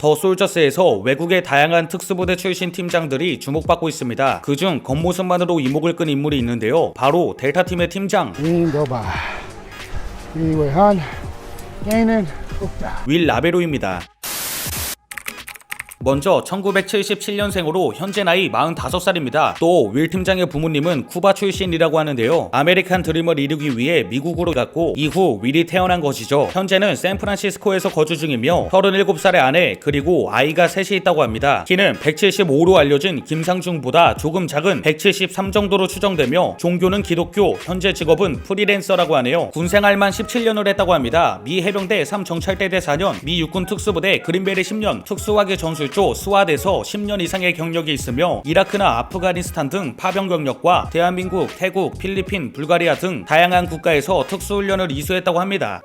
더 솔저스에서 외국의 다양한 특수부대 출신 팀장들이 주목받고 있습니다. 그중 겉모습만으로 이목을 끈 인물이 있는데요. 바로 델타 팀의 팀장 윌 라베로입니다. 먼저 1977년생으로 현재 나이 45살입니다. 또 윌 팀장의 부모님은 쿠바 출신이라고 하는데요. 아메리칸 드림을 이루기 위해 미국으로 갔고 이후 윌이 태어난 것이죠. 현재는 샌프란시스코에서 거주 중이며 37살의 아내 그리고 아이가 셋이 있다고 합니다. 키는 175로 알려진 김상중보다 조금 작은 173 정도로 추정되며 종교는 기독교, 현재 직업은 프리랜서라고 하네요. 군 생활만 17년을 했다고 합니다. 미 해병대 3정찰대대 4년, 미 육군 특수부대 그린벨리 10년, 특수화기 전술 조 스와드에서 10년 이상의 경력이 있으며 이라크나 아프가니스탄 등 파병 경력과 대한민국, 태국, 필리핀, 불가리아 등 다양한 국가에서 특수훈련을 이수했다고 합니다.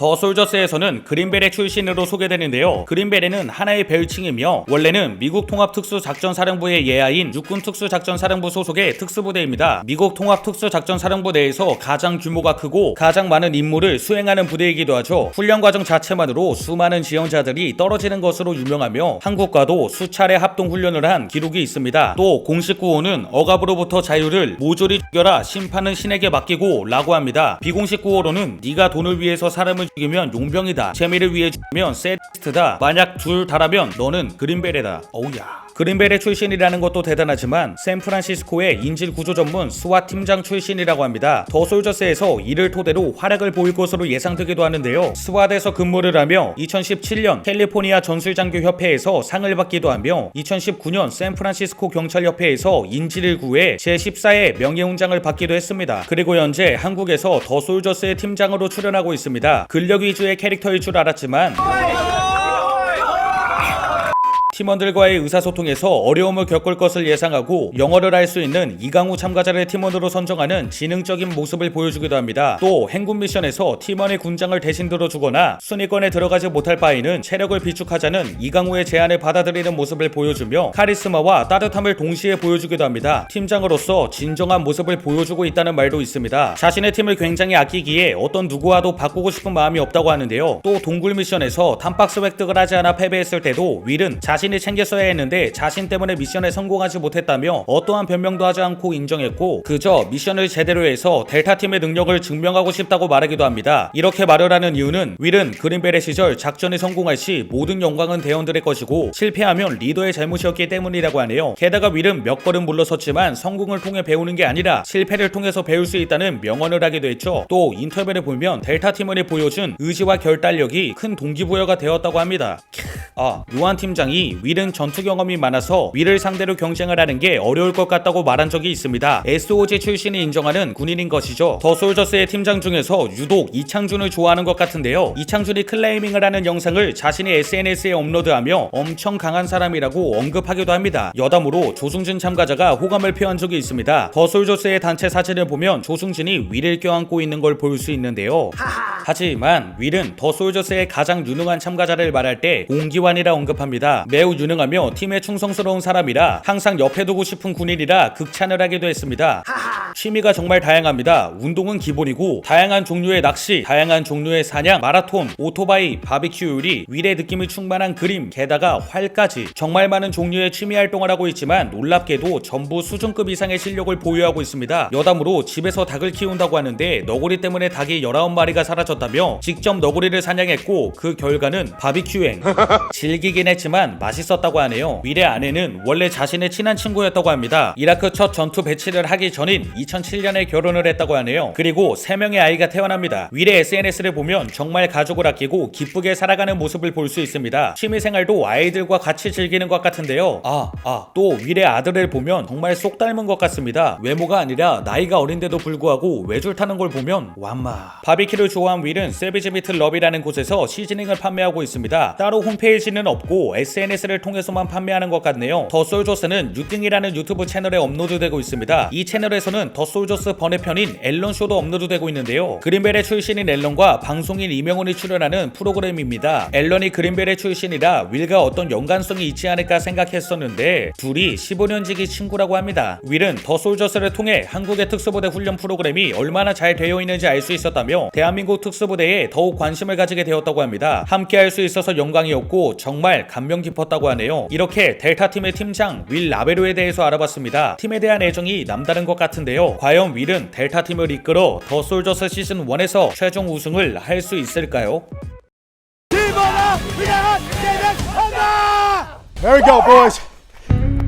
더 솔저스에서는 그린벨의 출신으로 소개되는데요. 그린벨에는 하나의 별칭이며 원래는 미국 통합특수작전사령부의 예하인 육군특수작전사령부 소속의 특수부대입니다. 미국 통합특수작전사령부 내에서 가장 규모가 크고 가장 많은 임무를 수행하는 부대이기도 하죠. 훈련 과정 자체만으로 수많은 지원자들이 떨어지는 것으로 유명하며 한국과도 수차례 합동 훈련을 한 기록이 있습니다. 또 공식 구호는 억압으로부터 자유를 모조리 죽여라 심판은 신에게 맡기고 라고 합니다. 비공식 구호로는 네가 돈을 위해서 사람을 죽이면 용병이다. 재미를 위해 죽으면 세디스트다. 만약 둘 다라면 너는 그린벨이다. 어우야. 그린벨의 출신이라는 것도 대단하지만 샌프란시스코의 인질 구조 전문 스와 팀장 출신이라고 합니다. 더 솔저스에서 이를 토대로 활약을 보일 것으로 예상되기도 하는데요. 스와드에서 근무를 하며 2017년 캘리포니아 전술장교 협회에서 상을 받기도 하며 2019년 샌프란시스코 경찰협회에서 인질을 구해 제14회 명예훈장을 받기도 했습니다. 그리고 현재 한국에서 더 솔저스의 팀장으로 출연하고 있습니다. 근력 위주의 캐릭터일 줄 알았지만 팀원들과의 의사소통에서 어려움을 겪을 것을 예상하고 영어를 할 수 있는 이강우 참가자를 팀원으로 선정하는 지능적인 모습을 보여주기도 합니다. 또 행군 미션에서 팀원의 군장을 대신 들어주거나 순위권에 들어가지 못할 바에는 체력을 비축하자는 이강우의 제안을 받아들이는 모습을 보여주며 카리스마와 따뜻함을 동시에 보여주기도 합니다. 팀장으로서 진정한 모습을 보여주고 있다는 말도 있습니다. 자신의 팀을 굉장히 아끼기에 어떤 누구와도 바꾸고 싶은 마음이 없다고 하는데요. 또 동굴 미션에서 탐박스 획득을 하지 않아 패배했을 때도 윌은 자신이 챙겼어야 했는데 자신 때문에 미션에 성공하지 못했다며 어떠한 변명도 하지 않고 인정했고 그저 미션을 제대로 해서 델타 팀의 능력을 증명하고 싶다고 말하기도 합니다. 이렇게 말을 하는 이유는 윌은 그린벨의 시절 작전이 성공할 시 모든 영광은 대원들의 것이고 실패하면 리더의 잘못이었기 때문이라고 하네요. 게다가 윌은 몇 걸음 물러섰지만 성공을 통해 배우는 게 아니라 실패를 통해서 배울 수 있다는 명언을 하기도 했죠. 또 인터뷰를 보면 델타 팀원이 보여준 의지와 결단력이 큰 동기부여가 되었다고 합니다. 아, 요한 팀장이 윌은 전투 경험이 많아서 윌을 상대로 경쟁을 하는 게 어려울 것 같다고 말한 적이 있습니다. SOG 출신이 인정하는 군인인 것이죠. 더 솔저스의 팀장 중에서 유독 이창준을 좋아하는 것 같은데요. 이창준이 클레이밍을 하는 영상을 자신의 SNS에 업로드하며 엄청 강한 사람이라고 언급하기도 합니다. 여담으로 조승진 참가자가 호감을 표한 적이 있습니다. 더 솔저스의 단체 사진을 보면 조승진이 윌을 껴안고 있는 걸 볼 수 있는데요. 하지만 윌은 더 솔저스의 가장 유능한 참가자를 말할 때 공기 환이라 언급합니다. 매우 유능하며 팀에 충성스러운 사람이라 항상 옆에 두고 싶은 군인이라 극찬을 하기도 했습니다. 취미가 정말 다양합니다. 운동은 기본이고 다양한 종류의 낚시, 다양한 종류의 사냥, 마라톤, 오토바이, 바비큐 요리, 윌의 느낌이 충만한 그림, 게다가 활까지 정말 많은 종류의 취미 활동을 하고 있지만 놀랍게도 전부 수준급 이상의 실력을 보유하고 있습니다. 여담으로 집에서 닭을 키운다고 하는데 너구리 때문에 닭이 19마리가 사라졌다며 직접 너구리를 사냥했고 그 결과는 바비큐행. 질기긴 했지만 맛있었다고 하네요. 윌의 아내는 원래 자신의 친한 친구였다고 합니다. 이라크 첫 전투 배치를 하기 전인 2007년에 결혼을 했다고 하네요. 그리고 3명의 아이가 태어납니다. 윌의 SNS를 보면 정말 가족을 아끼고 기쁘게 살아가는 모습을 볼 수 있습니다. 취미생활도 아이들과 같이 즐기는 것 같은데요. 아, 아, 또 윌의 아들을 보면 정말 쏙 닮은 것 같습니다. 외모가 아니라 나이가 어린데도 불구하고 외줄 타는 걸 보면 완마. 바비큐를 좋아한 윌은 세비지 미트 러비라는 곳에서 시즈닝을 판매하고 있습니다. 따로 홈페이지는 없고 SNS를 통해서만 판매하는 것 같네요. 더 솔조스는 유등이라는 유튜브 채널에 업로드되고 있습니다. 이 채널에서는 더 솔저스 번외편인 앨런 쇼도 업로드되고 있는데요. 그린벨의 출신인 앨런과 방송인 이명훈이 출연하는 프로그램입니다. 앨런이 그린벨의 출신이라 윌과 어떤 연관성이 있지 않을까 생각했었는데 둘이 15년 지기 친구라고 합니다. 윌은 더 솔저스를 통해 한국의 특수부대 훈련 프로그램이 얼마나 잘 되어 있는지 알 수 있었다며 대한민국 특수부대에 더욱 관심을 가지게 되었다고 합니다. 함께 할 수 있어서 영광이었고 정말 감명 깊었다고 하네요. 이렇게 델타 팀의 팀장 윌 라베로에 대해서 알아봤습니다. 팀에 대한 애정이 남다른 것 같은 데요. 과연 윌은 델타 팀을 이끌어 더 솔저스 시즌 1에서 최종 우승을 할 수 있을까요? There we go, boys.